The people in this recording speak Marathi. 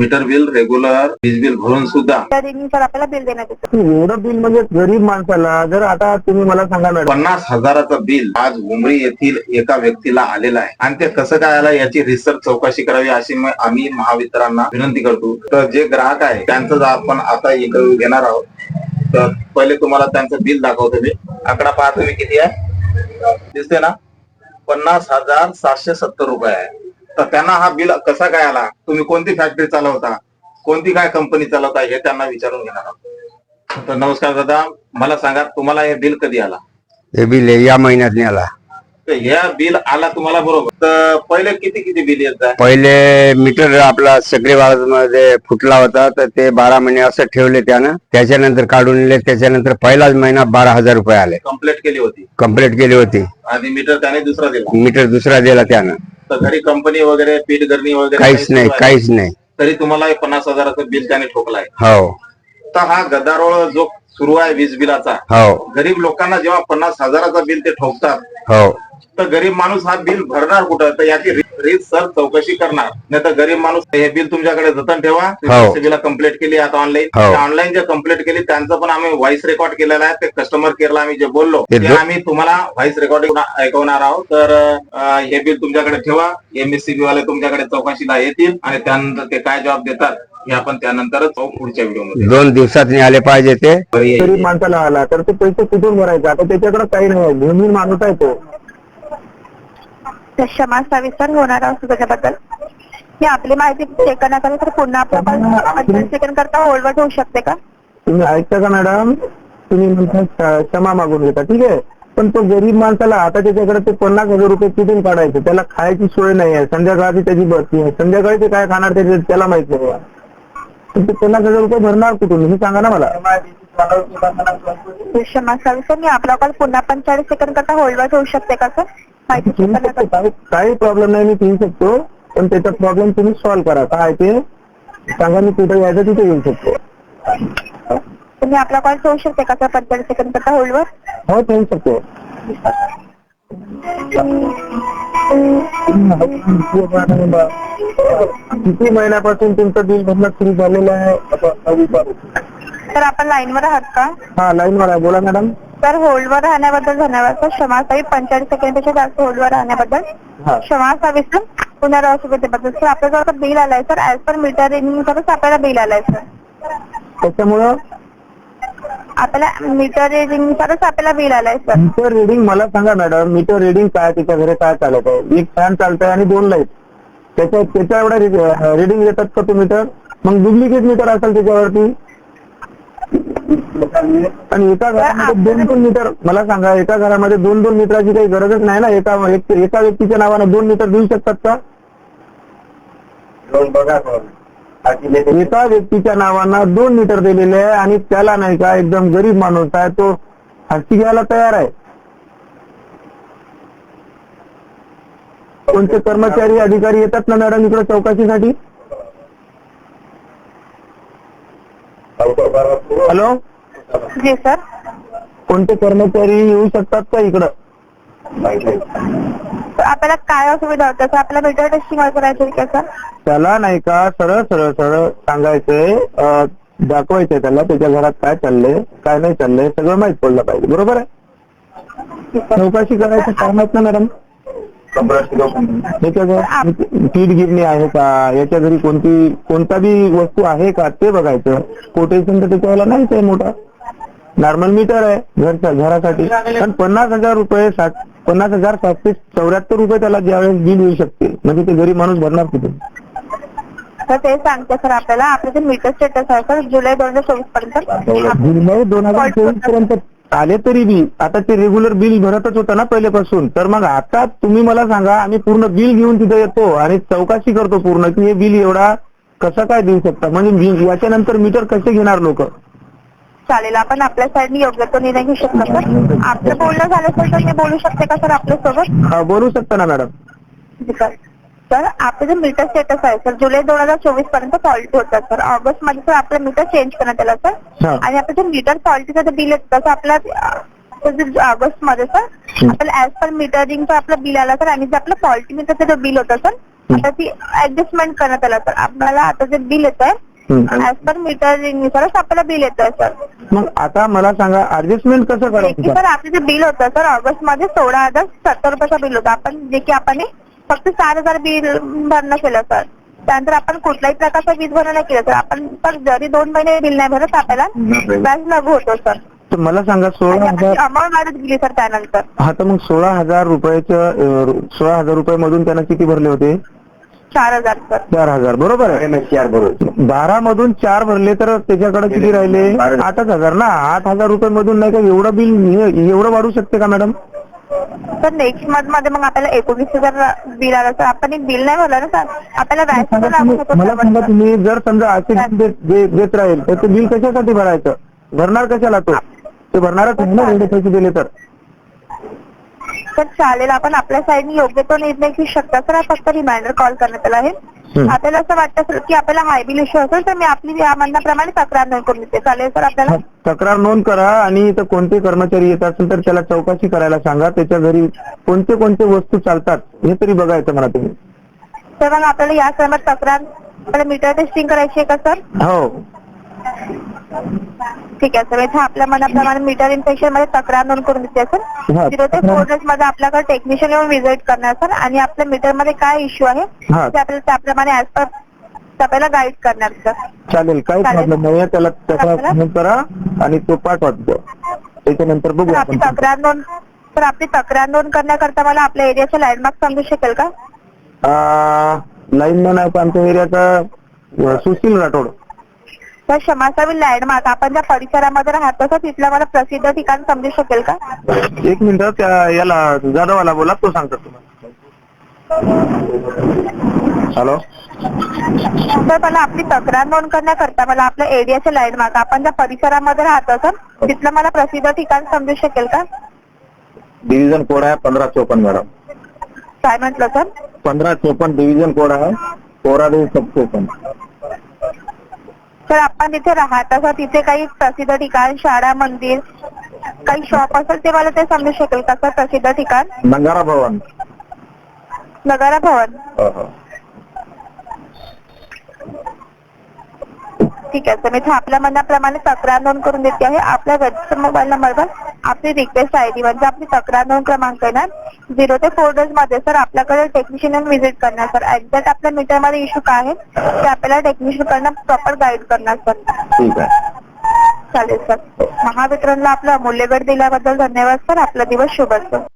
मीटर बिल रेग्युलर वीज बिल भरून सुद्धा. त्या आपल्याला बिल देण्यात येतं. एवढं बिल म्हणजे गरीब माणसाला जर आता तुम्ही मला सांगा मॅडम पन्नास हजाराचं बिल आज उमरी येथील एका व्यक्तीला आलेलं आहे. आणि ते कसं काय आलं याची रिसर्च चौकशी करावी अशी म- आम्ही महावितरांना विनंती करतो. तर जे ग्राहक आहे त्यांचं आपण आता इंटरव्ह्यू घेणार आहोत तर पहिले तुम्हाला त्यांचं बिल दाखवतो मी. आकडा पहा तुम्ही किती आहे. दिसते ना? पन्नास हजार सातशे सत्तर रुपये आहे. तर त्यांना हा बिल कसा काय आला? तुम्ही कोणती फॅक्टरी चालवता? कोणती काय कंपनी चालवता? हे त्यांना विचारून घेणार आहोत. तर नमस्कार दादा मला सांगा तुम्हाला हे बिल कधी आला? हे बिल या महिन्यात नाही आला. तर ह्या बिल आला तुम्हाला बरोबर. तर पहिले किती किती बिल येत आहे पहिले मीटर आपला चक्रीवादळमध्ये फुटला होता तर ते बारा महिने असं ठेवले त्यानं. त्याच्यानंतर काढून नेले त्याच्यानंतर पहिलाच महिना बारा हजार रुपये आले. कंप्लेंट केली होती. कंप्लीट केली होती. आणि मीटर त्याने दुसरा दिला. मीटर दुसरा दिला त्यानं. घरी कंपनी वगैरे पीठ गरणी वगैरे काहीच काही नाही? काहीच नाही. तरी तुम्हाला पन्नास हजाराचं बिल त्याने ठोकलाय. हो. तर हा गदारोळ जो सुरू आहे वीज बिलाचा हो. गरीब लोकांना जेव्हा पन्नास हजाराचा बिल ते ठोकतात हो. तर गरीब माणूस हा बिल भरणार कुठं? तर याची रीत सर चौकशी करणार. नाही तर गरीब माणूस हे बिल तुमच्याकडे जतन ठेवा. हो. बिला कंप्लेंट केली आता ऑनलाईन हो. ऑनलाईन जे कंप्लेंट केली त्यांचं पण आम्ही व्हॉइस रेकॉर्ड केलेलं आहे. ते कस्टमर केअरला आम्ही जे बोललो ते आम्ही तुम्हाला व्हॉइस रेकॉर्डिंग ऐकवणार आहोत. तर हे बिल तुमच्याकडे ठेवा. एमएससीबी वाले तुमच्याकडे चौकशीला येतील आणि त्यानंतर ते काय जबाब देतात हे आपण त्यानंतरच पाहू पुढच्या व्हिडिओमध्ये. दोन दिवसात नाही आले पाहिजे ते. गरीब माणसाला आला तर ते पैसे कुठून भरायचे? आता त्याच्याकडे काही नाही भूमी माणूस आहे तो. क्षमा सविस्तर होणार आहोत त्याच्याबद्दल मी आपली माहिती चेक करण्यात आली तर पुन्हा आपल्या पंचवीस सेकंड करता होल्डवर ठेवू शकते का? तुम्ही ऐकता का मॅडम तुम्ही म्हणता क्षमा मागून घेता ठीक आहे? पण तो गरीब माणसाला आता त्याच्याकडे ते पन्नास हजार रुपये कुठून काढायचे? त्याला खायची सोय नाही आहे. संध्याकाळची त्याची बसती आहे. संध्याकाळी ते काय खाणार त्याचे त्याला माहीत नाही. पण ते पन्नास हजार रुपये भरणार कुठून? हे सांगा ना मला. क्षमा सविस्तर मी आपला कॉल पुन्हा पंचेचाळीस सेकंड करता होल्डवर ठेवू शकते का सर काही- प्रॉब्लेम नाही मी घेऊ शकतो. पण त्याचा प्रॉब्लेम तुम्ही सॉल्व्ह करा. काय ते? सांगा मी कुठे यायचं तिथे येऊ शकतो. तुम्ही आपला कॉल ठेवू शकते का? सर पंचेचाळीस सेकंड करता होल्डवर हो ठेवू शकतो. किती महिन्यापासून तुमचं बिल भरणं सुरू झालेलं आहे. तर आपण लाईनवर आहात का? हा लाईन वर आहे. बोला मॅडम तर होल्डवर राहण्याबद्दल धन्यवाद सर. क्षमा साहेब पंचेचाळीस सेकंडपेक्षा जास्त होल्डवर राहण्याबद्दल. हा. क्षमा सविस्तर पुनरावश्यकतेबद्दल सर आपल्याजवळ बिल आलाय सर. ऍज पर मीटर रिडिंगनुसारच आपल्याला बिल आलाय सर. त्याच्यामुळं? आपल्याला मीटर रिडिंगनुसारच आपल्याला बिल आलाय सर. मीटर रिडिंग मला सांगा मॅडम मीटर रिडिंग काय त्याच्या घरी काय चालत आहे? एक फॅन चालतंय आणि दोन लाइट त्याच्या त्याच्या एवढा रिडिंग देतात का तो मीटर मग डुप्लिकेट मीटर असेल त्याच्यावरती. आणि एका घरामध्ये दोन दोन मीटर मला सांगा एका घरामध्ये दोन दोन मीटरची काही गरजच नाही ना? एका एक- एका व्यक्तीच्या नावानं दोन मीटर देऊ शकतात का? एका व्यक्तीच्या नावानं दोन मीटर दिलेले आहे आणि त्याला नाही का एकदम गरीब माणूस आहे तो फाशी घ्यायला तयार आहे. कोणते कर्मचारी अधिकारी येतात ना मॅडम इकडे चौकशीसाठी? हॅलो? जी सर. कोणते कर्मचारी येऊ शकतात का इकडं? तर आपल्याला काय असुविधा होत्या? सर आपल्याला मीटर टेस्टिंग करायची आहे का सर? त्याला नाही का सरळ सरळ सरळ सांगायचंय अं, दाखवायचंय त्याला त्याच्या घरात काय चाललंय काय नाही चाललंय सगळं माहीत पडलं पाहिजे. बरोबर आहे. चौकशी करायचं कामात ना मॅडम? पीठ गिरणी आहे का? याच्या घरी कोणती कोणता बी वस्तू आहे का? ते बघायचं. कोटेशन तर त्याच्यावाला नाहीच आहे मोठा. नॉर्मल मीटर आहे घरच्या घरासाठी. पण पन्नास हजार रुपये सात पन्नास हजार सातशे चौऱ्याहत्तर रुपये त्याला ज्यावेळेस बिल येऊ शकते. म्हणजे ते गरीब माणूस भरणार कुठे? तर ते सांगते सर आपल्याला. आपलं जे मीटर स्टेटस आहे सर जुलै दोन हजार चोवीसपर्यंत जुलै दोन हजार चोवीसपर्यंत आले तरी बी आता ते रेग्युलर बिल भरतच होतं ना पहिल्यापासून तर मग आता तुम्ही मला सांगा आम्ही पूर्ण बिल घेऊन तिथे येतो आणि चौकशी करतो पूर्ण की हे बिल एवढा कसं काय देऊ शकता? म्हणजे याच्यानंतर मीटर कसे घेणार लोक? चालेल आपण आपल्या साईडने योग्य तो निर्णय घेऊ शकतो सर आपलं बोलणं झालं सर तर मी बोलू शकते का सर आपल्यासोबत? बोलू शकता ना मॅडम. सर सर आपलं जे मीटर स्टेटस आहे सर जुलै दोन हजार चोवीसपर्यंत फॉल्ट होता सर ऑगस्टमध्ये सर आपलं मीटर चेंज करण्यात आलं सर हा. आणि आपलं जे मीटर फॉल्टीचं जे बिल येतं तसं आपल्या ऑगस्टमध्ये सर आपल्याला ऍज पर मीटरिंगचं आपलं बिल आलं सर आणि जे आपलं फॉल्टी मीटरचं जे बिल होतं सर आता ती ऍडजस्टमेंट करण्यात आलं सर आपल्याला आता जे बिल येत हम्म. ऍज पर मीटर नुसारच आपल्याला बिल येतं सर मग आता मला सांगा ऍडजस्टमेंट कसं करायचं सर आपलं जे बिल होतं सर ऑगस्टमध्ये सोळा हजार सत्तर रुपयाचं बिल होतं. आपण जे की आपण हे फक्त चार हजार बिल भरणं केलं सर. त्यानंतर आपण कुठल्याही प्रकारचं वीज भरणं नाही केलं सर. आपण फक्त जरी दोन महिने बिल नाही भरत तर आपल्याला व्याज लागू होतो सर. तर मला सांगा सोळा हजार अमाऊंट वाढत गेली सर त्यानंतर. हा तर मग सोळा हजार रुपयाच्या अं, सोळा हजार रुपये मधून त्यानं किती भरले होते? चार हजार सर. चार हजार बरोबर आहे. चार बरोबर. बारा मधून चार भरले तर त्याच्याकडे किती राहिले? आठच हजार ना? आठ हजार रुपये मधून नाही का एवढं बिल हे- एवढं वाढू शकते का मॅडम? तर नेक्स्ट मंथमध्ये मग आपल्याला एकोणीस हजार बिल आलं सर आपण एक बिल नाही भरलं ना सर आपल्याला व्याज लागू मला सांगा. तुम्ही जर समजा बिल देत- दे- देत राहील तर ते बिल कशासाठी भरायचं? भरणार कशाला तो? ते भरणारच नाही ना एवढे पैसे दिले तर. तर चालेल आपण आपल्या साईडने योग्य तो निर्णय घेऊ शकता सर फक्त रिमाइंडर कॉल करण्यात आला आहे. आपल्याला असं वाटतं सर की आपल्याला हाय बिल इश्यू असेल तर मी आपली या म्हणण्याप्रमाणे तक्रार नोंद करून देते. चालेल सर आपल्याला तक्रार नोंद करा आणि इथं कोणते कर्मचारी येत असेल तर त्याला चौकशी करायला सांगा. त्याच्या घरी कोणते कोणते वस्तू चालतात हे तरी बघायचं म्हणा तुम्ही. तर मग आपल्याला या संदर्भात तक्रार आपल्याला मीटर टेस्टिंग करायची आहे का सर? हो. ठीक आहे सर इथे आपल्या मनाप्रमाणे मीटर इन्फेक्शनमध्ये तक्रार नोंद करून देते सर हा, झिरो ते फोर डेजमध्ये आपल्याकडे टेक्निशियन येऊन व्हिजिट करणार सर आणि आपल्या मीटरमध्ये काय इश्यू आहे हा. ते आपल्याला त्याप्रमाणे ऍज पर आपल्याला गाईड करणार सर चालेल काही चालेल. प्रॉब्लेम नाहीये त्याला तक्रार? नोंद करा आणि तो पाठवा तिथं. त्याच्यानंतर बघू तर आपली आपण तक्रार नोंद तर आपली तक्रार नोंद करण्याकरता मला आपल्या एरियाचे लँडमार्क सांगू शकेल का लाईनमॅन आहे आमच्या एरियाचा सुशील राठोड तर क्षमासावी लँडमार्क आपण ज्या परिसरामध्ये राहतो तर तिथलं मला प्रसिद्ध ठिकाण समजू शकेल का? एक मिनिट त्या याला जाधवाला बोला तो सांगतो तुम्हाला. हॅलो? तर मला आपली तक्रार नोंद करण्याकरता मला आपल्या एरियाचे लँडमार्क आपण ज्या परिसरामध्ये राहतो सर तिथलं मला प्रसिद्ध ठिकाण समजू शकेल का? डिव्हिजन कोड आहे पंधरा चोपन्न मॅडम काय म्हटलं सर पंधरा चोपन्न डिव्हिजन कोड आहे कोराडी सब चोपन्न. तर आपण तिथे राहता सर तिथे काही प्रसिद्ध ठिकाण शाळा मंदिर काही शॉप असेल ते मला ते समजू शकेल का सर प्रसिद्ध ठिकाण? नंगारा भवन. नगारा भवन. हो, हो. ठीक आहे सर मी इथे आपल्या मनाप्रमाणे तक्रार नोंद करून देते आहे. आपल्या रजिस्टर मोबाईल नंबरवर आपली रिक्वेस्ट आय डी म्हणजे आपली तक्रार नोंद क्रमांक आहे ना? झिरो ते फोर डेजमध्ये सर आपल्याकडे टेक्निशियन येऊन व्हिजिट करणार सर एक्झॅक्ट आपल्या मीटरमध्ये इश्यू काय आहे ते आपल्याला टेक्निशियन कडनं प्रॉपर गाईड करणार सर ठीक आहे. चालेल सर महावितरणला आपला अमूल्य वेळ दिल्याबद्दल धन्यवाद सर आपला दिवस शुभ असो.